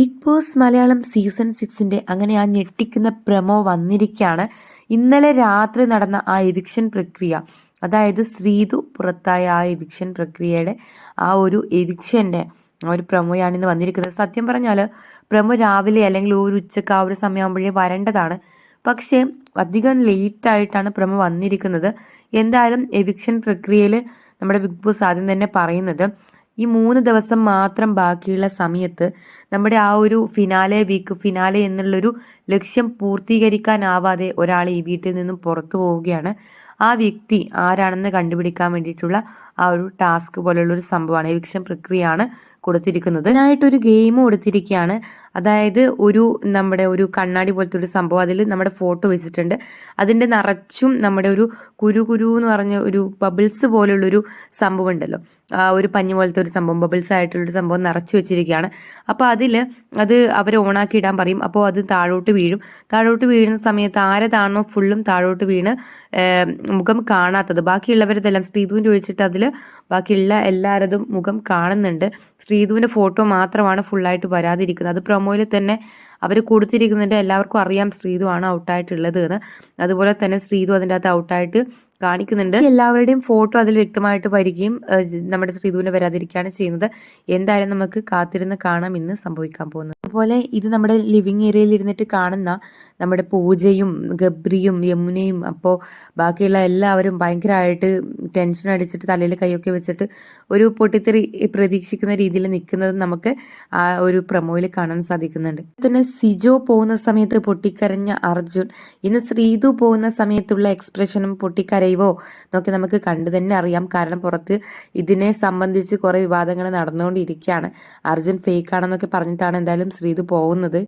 Big boss Malayalam season സിക്സിന്റെ അങ്ങനെ ആ ഞെട്ടിക്കുന്ന പ്രമോ വന്നിരിക്കുകയാണ് ഇന്നലെ രാത്രി നടന്ന ആ എവിക്ഷൻ പ്രക്രിയ അതായത് ശ്രീതു പുറത്തായ ആ എവിക്ഷൻ പ്രക്രിയയുടെ ആ ഒരു എവിക്ഷന്റെ ആ ഒരു പ്രമോയാണ് ഇന്ന് വന്നിരിക്കുന്നത്. സത്യം പറഞ്ഞാൽ പ്രമോ രാവിലെ അല്ലെങ്കിൽ ഒരു ഉച്ചയ്ക്ക് ആ ഒരു സമയമാകുമ്പോഴേ വരേണ്ടതാണ്. പക്ഷേ അധികം ലേറ്റ് ആയിട്ടാണ് പ്രമോ വന്നിരിക്കുന്നത്. എന്തായാലും എവിക്ഷൻ പ്രക്രിയയിൽ നമ്മുടെ ബിഗ് ബോസ് ആദ്യം തന്നെ പറയുന്നത് ഈ മൂന്ന് ദിവസം മാത്രം ബാക്കിയുള്ള സമയത്ത് നമ്മുടെ ആ ഒരു ഫിനാലെ വീക്ക് ഫിനാലെ എന്നുള്ളൊരു ലക്ഷ്യം പൂർത്തീകരിക്കാനാവാതെ ഒരാൾ ഈ വീട്ടിൽ നിന്നും പുറത്തു പോവുകയാണ്. ആ വ്യക്തി ആരാണെന്ന് കണ്ടുപിടിക്കാൻ വേണ്ടിയിട്ടുള്ള ആ ഒരു ടാസ്ക് പോലുള്ള ഒരു സംഭവമാണ് എവിക്ഷൻ പ്രക്രിയയാണ് കൊടുത്തിരിക്കുന്നത്. അതിനായിട്ടൊരു ഗെയിം കൊടുത്തിരിക്കുകയാണ്. അതായത് ഒരു നമ്മുടെ ഒരു കണ്ണാടി പോലത്തെ ഒരു സംഭവം അതിൽ നമ്മുടെ ഫോട്ടോ വെച്ചിട്ടുണ്ട്. അതിന്റെ നിറച്ചും നമ്മുടെ ഒരു കുരു കുരു എന്ന് പറഞ്ഞ ഒരു ബബിൾസ് പോലുള്ളൊരു സംഭവം ഉണ്ടല്ലോ ഒരു പഞ്ഞു പോലത്തെ ഒരു സംഭവം ബബിൾസ് ആയിട്ടുള്ളൊരു സംഭവം നിറച്ചു വെച്ചിരിക്കുകയാണ്. അപ്പോൾ അതിൽ അത് അവർ ഓണാക്കി ഇടാൻ പറയും. അപ്പോൾ അത് താഴോട്ട് വീഴും. താഴോട്ട് വീഴുന്ന സമയത്ത് ആരതാണോ ഫുള്ളും താഴോട്ട് വീണ് മുഖം കാണാത്തത്. ബാക്കിയുള്ളവരതെല്ലാം ശ്രീധുവിന്റെ ഒഴിച്ചിട്ട് അതിൽ ബാക്കിയുള്ള എല്ലാവരതും മുഖം കാണുന്നുണ്ട്. ശ്രീധുവിന്റെ ഫോട്ടോ മാത്രമാണ് ഫുള്ളായിട്ട് വരാതിരിക്കുന്നത്. അത് പ്രൊമോയിൽ തന്നെ അവർ കൊടുത്തിരിക്കുന്നുണ്ട് എല്ലാവർക്കും അറിയാം ശ്രീധു ആണ് ഔട്ടായിട്ടുള്ളത് എന്ന്. അതുപോലെ തന്നെ ശ്രീധു അതിന്റെ അകത്ത് ഔട്ടായിട്ട് കാണിക്കുന്നുണ്ട്. എല്ലാവരുടെയും ഫോട്ടോ അതിൽ വ്യക്തമായിട്ട് വരികയും നമ്മുടെ ശ്രീധുവിനെ വരാതിരിക്കുകയാണ് ചെയ്യുന്നത്. എന്തായാലും നമുക്ക് കാത്തിരുന്ന് കാണാം ഇന്ന് സംഭവിക്കാൻ പോകുന്നത്. അതുപോലെ ഇത് നമ്മുടെ ലിവിങ് ഏരിയയിൽ ഇരുന്നിട്ട് കാണുന്ന നമ്മുടെ പൂജയും ഗബ്രിയും യമുനയും അപ്പോൾ ബാക്കിയുള്ള എല്ലാവരും ഭയങ്കരമായിട്ട് ടെൻഷൻ അടിച്ചിട്ട് തലയിൽ കൈയൊക്കെ വെച്ചിട്ട് ഒരു പൊട്ടിത്തെറി പ്രതീക്ഷിക്കുന്ന രീതിയിൽ നിൽക്കുന്നത് നമുക്ക് ആ ഒരു പ്രമോയിൽ കാണാൻ സാധിക്കുന്നുണ്ട്. തന്നെ സിജോ പോകുന്ന സമയത്ത് പൊട്ടിക്കരഞ്ഞ അർജുൻ ഇന്ന് ശ്രീതു പോകുന്ന സമയത്തുള്ള എക്സ്പ്രഷനും പൊട്ടിക്കരയുവോ എന്നൊക്കെ നമുക്ക് കണ്ടു തന്നെ അറിയാം. കാരണം പുറത്ത് ഇതിനെ സംബന്ധിച്ച് കുറേ വിവാദങ്ങൾ നടന്നുകൊണ്ടിരിക്കുകയാണ്. അർജുൻ ഫേക്ക് ആണെന്നൊക്കെ പറഞ്ഞിട്ടാണ് എന്തായാലും ശ്രീതു പോകുന്നത്.